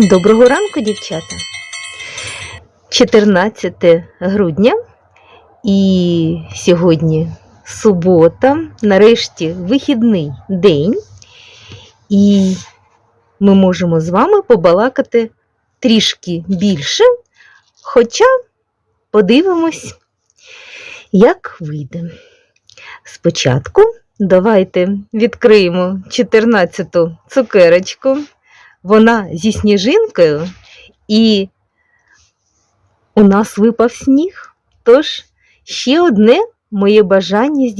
Доброго ранку, дівчата. 14 грудня і сьогодні субота, нарешті вихідний день, і ми можемо з вами побалакати трішки більше, хоча подивимось, як вийде. Спочатку давайте відкриємо 14-ту цукерочку. Вона зі сніжинкою, і у нас випав сніг. Тож ще одне моє бажання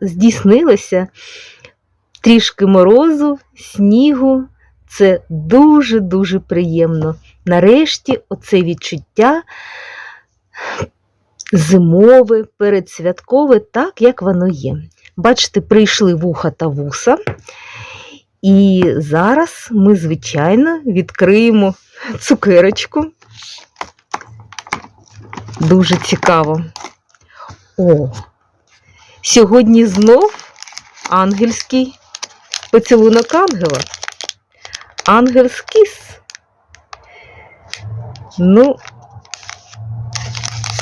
здійснилося. Трішки морозу, снігу. Це дуже-дуже приємно. Нарешті оце відчуття зимове, передсвяткове, так, як воно є. Бачите, прийшли вуха та вуса. І зараз ми, звичайно, відкриємо цукерочку. Дуже цікаво. О, сьогодні знов ангельський поцілунок ангела. Ангельськіс. Ну,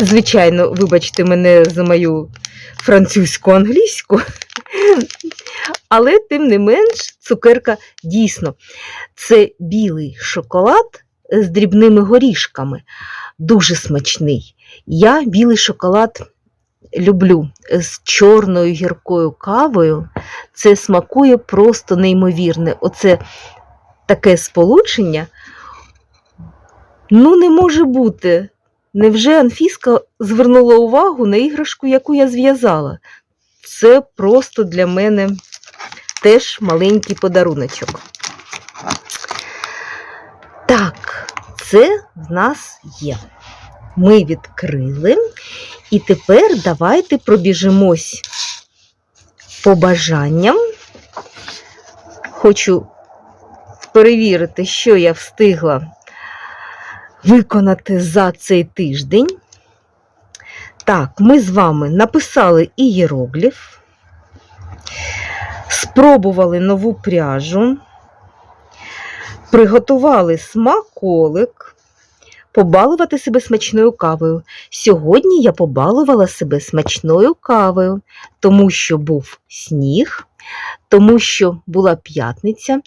звичайно, вибачте мене за мою французьку англійську. Але, тим не менш, цукерка дійсно це білий шоколад з дрібними горішками. Дуже смачний. Я білий шоколад люблю з чорною гіркою кавою. Це смакує просто неймовірне. Оце таке сполучення. Ну, не може бути. Невже Анфіска звернула увагу на іграшку, яку я зв'язала? Це просто для мене теж маленький подаруночок. Так, це в нас є. Ми відкрили. І тепер давайте пробіжимось по бажанням. Хочу перевірити, що я встигла виконати за цей тиждень. Так, ми з вами написали ієрогліф, спробували нову пряжу, приготували смаколик, побалувати себе смачною кавою. Сьогодні я побалувала себе смачною кавою, тому що був сніг, тому що була п'ятниця.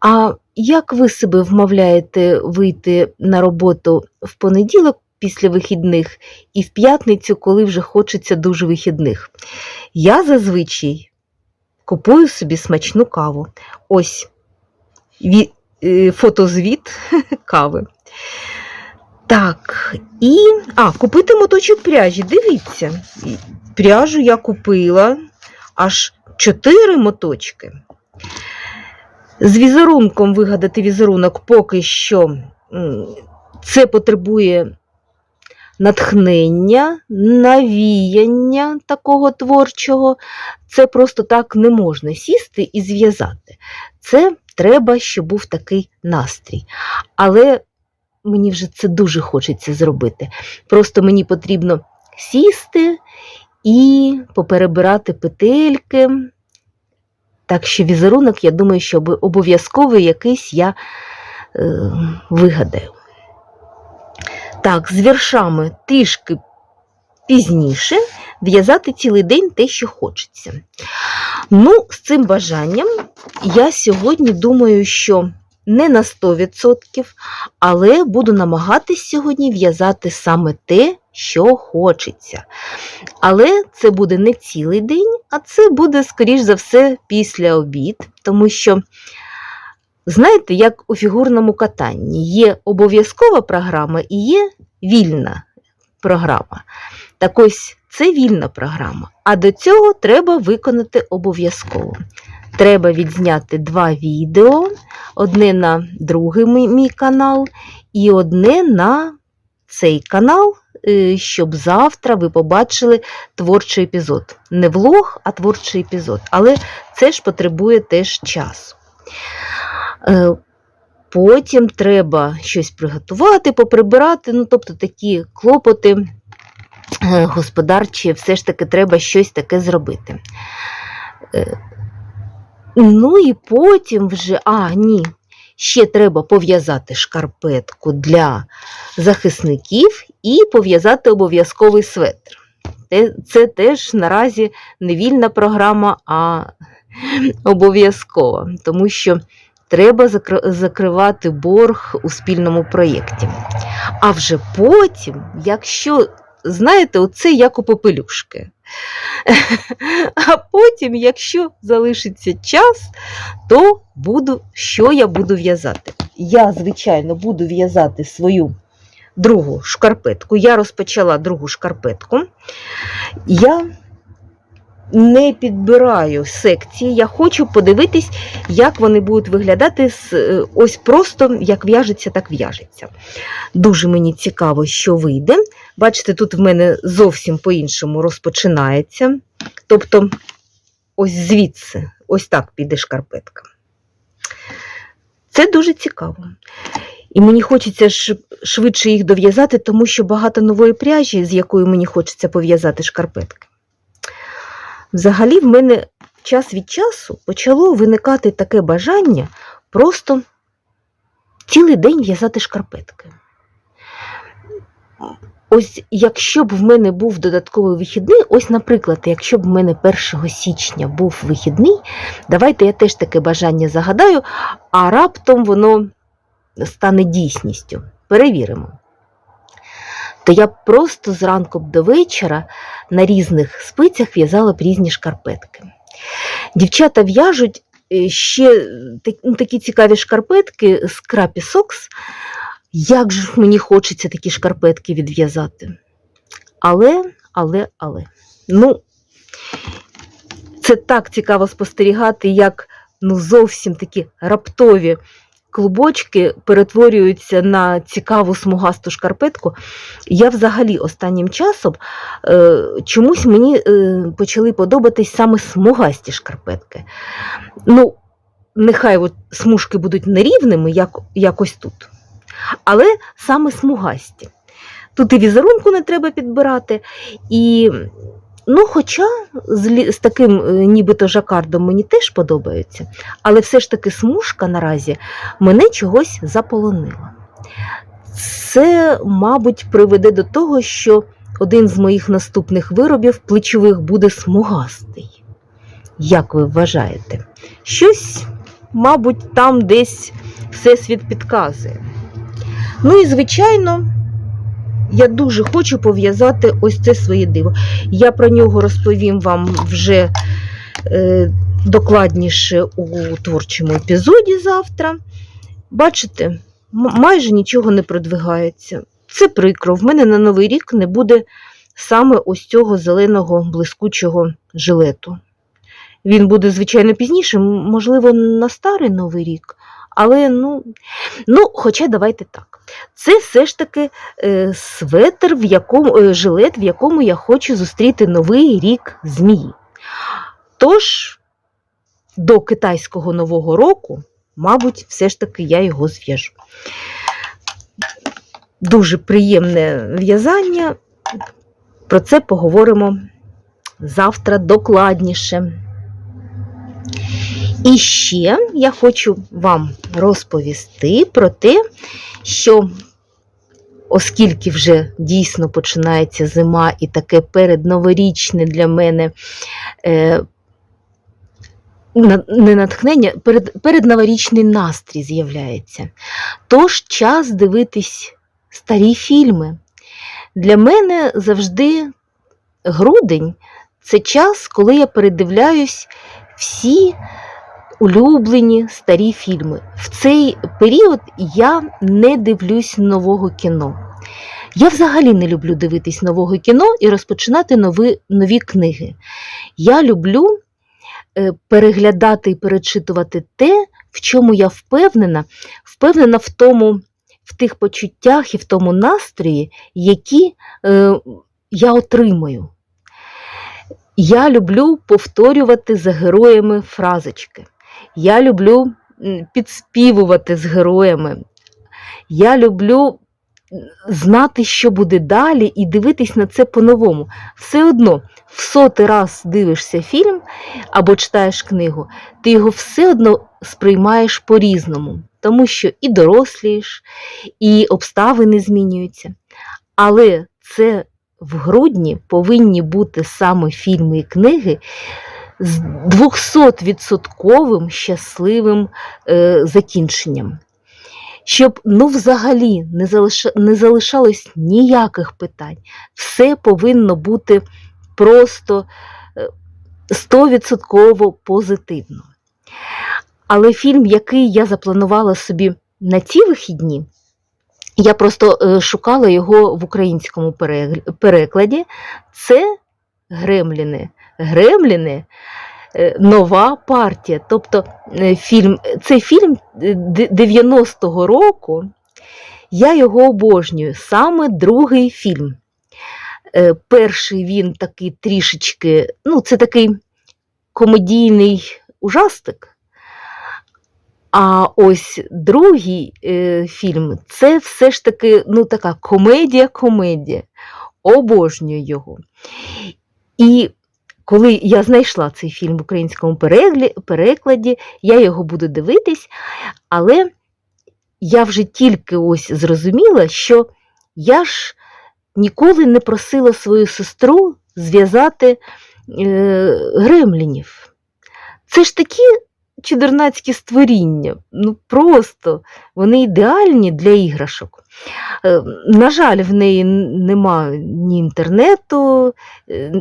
А як ви себе вмовляєте вийти на роботу в понеділок після вихідних і в п'ятницю, коли вже хочеться дуже вихідних? Я зазвичай купую собі смачну каву. Ось е, фотозвіт кави. Так, і. А, купити моточок пряжі. Дивіться, пряжу я купила аж 4 моточки. З візерунком вигадати візерунок поки що це потребує натхнення, навіяння такого творчого. Це просто так не можна сісти і зв'язати. Це треба, щоб був такий настрій. Але мені вже це дуже хочеться зробити. Просто мені потрібно сісти і поперебирати петельки. Так що візерунок, я думаю, що обов'язковий якийсь я е, вигадаю. Так, з віршами трішки пізніше в'язати цілий день те, що хочеться. Ну, з цим бажанням я сьогодні думаю, що не на 100%, але буду намагатись сьогодні в'язати саме те, що хочеться. Але це буде не цілий день, а це буде, скоріш за все, після обід, тому що, знаєте, як у фігурному катанні є обов'язкова програма і є вільна програма. Так ось це вільна програма. А до цього треба виконати обов'язково. Треба відзняти два відео, одне на другий мій, канал і одне на цей канал, е, щоб завтра ви побачили творчий епізод. Не влог, а творчий епізод. Але це ж потребує теж часу. Е, Потім треба щось приготувати, поприбирати, ну, тобто такі клопоти е, господарчі, все ж таки треба щось таке зробити. Е, Ну і потім вже, а, ні, ще треба пов'язати шкарпетку для захисників і пов'язати обов'язковий светр. Це теж наразі не вільна програма, а обов'язкова, тому що треба закривати борг у спільному проєкті. А вже потім, якщо, знаєте, оце як у попелюшки. А потім, якщо залишиться час, то буду, що я буду в'язати? Я, звичайно, буду в'язати свою другу шкарпетку. Я розпочала другу шкарпетку. Я не підбираю секції, я хочу подивитись, як вони будуть виглядати з, е, ось просто як в'яжеться, так в'яжеться. Дуже мені цікаво, що вийде. Бачите, тут в мене зовсім по-іншому розпочинається. Тобто, ось звідси, ось так піде шкарпетка. Це дуже цікаво. І мені хочеться швидше їх дов'язати, тому що багато нової пряжі, з якою мені хочеться пов'язати шкарпетки. Взагалі, в мене час від часу почало виникати таке бажання просто цілий день в'язати шкарпетки. Ось якщо б в мене був додатковий вихідний, ось, наприклад, якщо б в мене 1 січня був вихідний, давайте я теж таке бажання загадаю, а раптом воно стане дійсністю. Перевіримо. То я просто зранку до вечора на різних спицях в'язала б різні шкарпетки. Дівчата в'яжуть е, ще ну, такі цікаві шкарпетки з крапі сокс. Як ж мені хочеться такі шкарпетки відв'язати. Але, але, але. Ну, це так цікаво спостерігати, як ну, зовсім такі раптові клубочки перетворюються на цікаву смугасту шкарпетку. Я взагалі останнім часом е, чомусь мені е, почали подобатись саме смугасті шкарпетки. Ну, нехай от смужки будуть нерівними, як, якось тут. Але саме смугасті. Тут і візерунку не треба підбирати, і Ну, хоча з, з таким е, нібито жакардом мені теж подобається, але все ж таки смужка наразі мене чогось заполонила. Це, мабуть, приведе до того, що один з моїх наступних виробів плечових буде смугастий. Як ви вважаєте? Щось, мабуть, там десь Всесвіт підказує. Ну і, звичайно, я дуже хочу пов'язати ось це своє диво. Я про нього розповім вам вже е, докладніше у творчому епізоді завтра. Бачите, майже нічого не продвигається. Це прикро. В мене на Новий рік не буде саме ось цього зеленого блискучого жилету. Він буде, звичайно, пізніше, можливо, на старий Новий рік. Але ну, ну, хоча давайте так. Це все ж таки е, светр, в якому, е, жилет, в якому я хочу зустріти новий рік змії. Тож, до китайського нового року, мабуть, все ж таки я його зв'яжу. Дуже приємне в'язання. Про це поговоримо завтра докладніше. І ще я хочу вам розповісти про те, що оскільки вже дійсно починається зима і таке передноворічне для мене е, не натхнення, перед, передноворічний настрій з'являється. Тож час дивитись старі фільми. Для мене завжди грудень це час, коли я передивляюсь всі улюблені старі фільми. В цей період я не дивлюсь нового кіно. Я взагалі не люблю дивитись нового кіно і розпочинати нові, нові книги. Я люблю е, переглядати і перечитувати те, в чому я впевнена, впевнена в тому, в тих почуттях і в тому настрої, які е, я отримую. Я люблю повторювати за героями фразочки. Я люблю підспівувати з героями. Я люблю знати, що буде далі, і дивитись на це по-новому. Все одно, в сотий раз дивишся фільм або читаєш книгу, ти його все одно сприймаєш по-різному. тому що і дорослієш, і обставини змінюються. Але це в грудні повинні бути саме фільми і книги з 200% щасливим е, закінченням. Щоб ну, взагалі не, залиша, не залишалось ніяких питань. Все повинно бути просто е, 100% позитивно. Але фільм, який я запланувала собі на ці вихідні, я просто е, шукала його в українському перекладі. Це Гремліни. Гремліни е, нова партія. Тобто е, фільм, цей фільм е, 90-го року. Я його обожнюю. Саме другий фільм. Е, Перший він такий трішечки, ну, це такий комедійний ужастик. А ось другий е, фільм це все ж таки ну, така комедія-комедія. Обожнюю його. І коли я знайшла цей фільм в українському перекладі, я його буду дивитись, але я вже тільки ось зрозуміла, що я ж ніколи не просила свою сестру зв'язати е, гремлінів. Це ж такі чудернацькі створіння. Ну просто вони ідеальні для іграшок. Е, На жаль, в неї нема ні інтернету, е,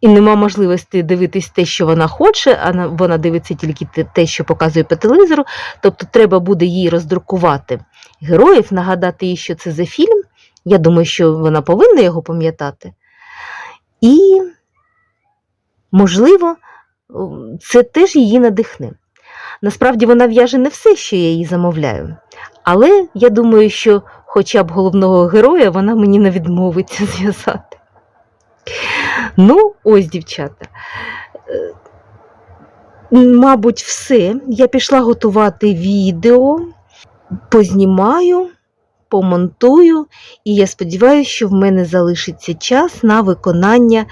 і нема можливості дивитись те, що вона хоче, а вона дивиться тільки те- що показує по телевізору. Тобто треба буде їй роздрукувати героїв, нагадати їй, що це за фільм. Я думаю, що вона повинна його пам'ятати. І, можливо, це теж її надихне. Насправді вона в'яже не все, що я їй замовляю. Але я думаю, що хоча б головного героя вона мені не відмовиться зв'язати. Ну, ось, дівчата. Е, Мабуть, все. Я пішла готувати відео, познімаю, помонтую, і я сподіваюся, що в мене залишиться час на виконання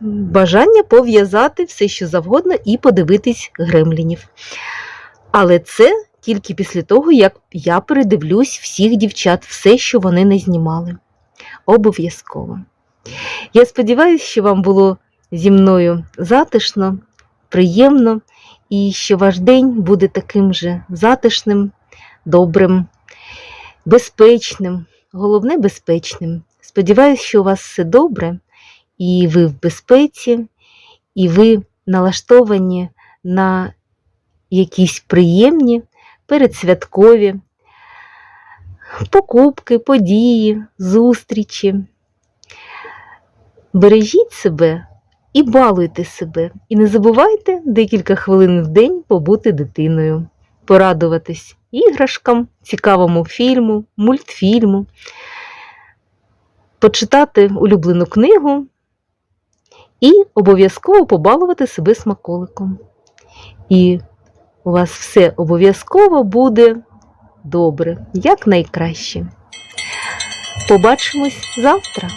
бажання пов'язати все, що завгодно, і подивитись гремлінів. Але це тільки після того, як я передивлюсь всіх дівчат, все, що вони не знімали. Обов'язково. Я сподіваюся, що вам було зі мною затишно, приємно, і що ваш день буде таким же затишним, добрим, безпечним, головне безпечним. Сподіваюся, що у вас все добре, і ви в безпеці, і ви налаштовані на якісь приємні передсвяткові покупки, події, зустрічі. Бережіть себе і балуйте себе. І не забувайте декілька хвилин в день побути дитиною, порадуватись іграшкам, цікавому фільму, мультфільму, почитати улюблену книгу і обов'язково побалувати себе смаколиком. І у вас все обов'язково буде добре, як найкраще. Побачимось завтра.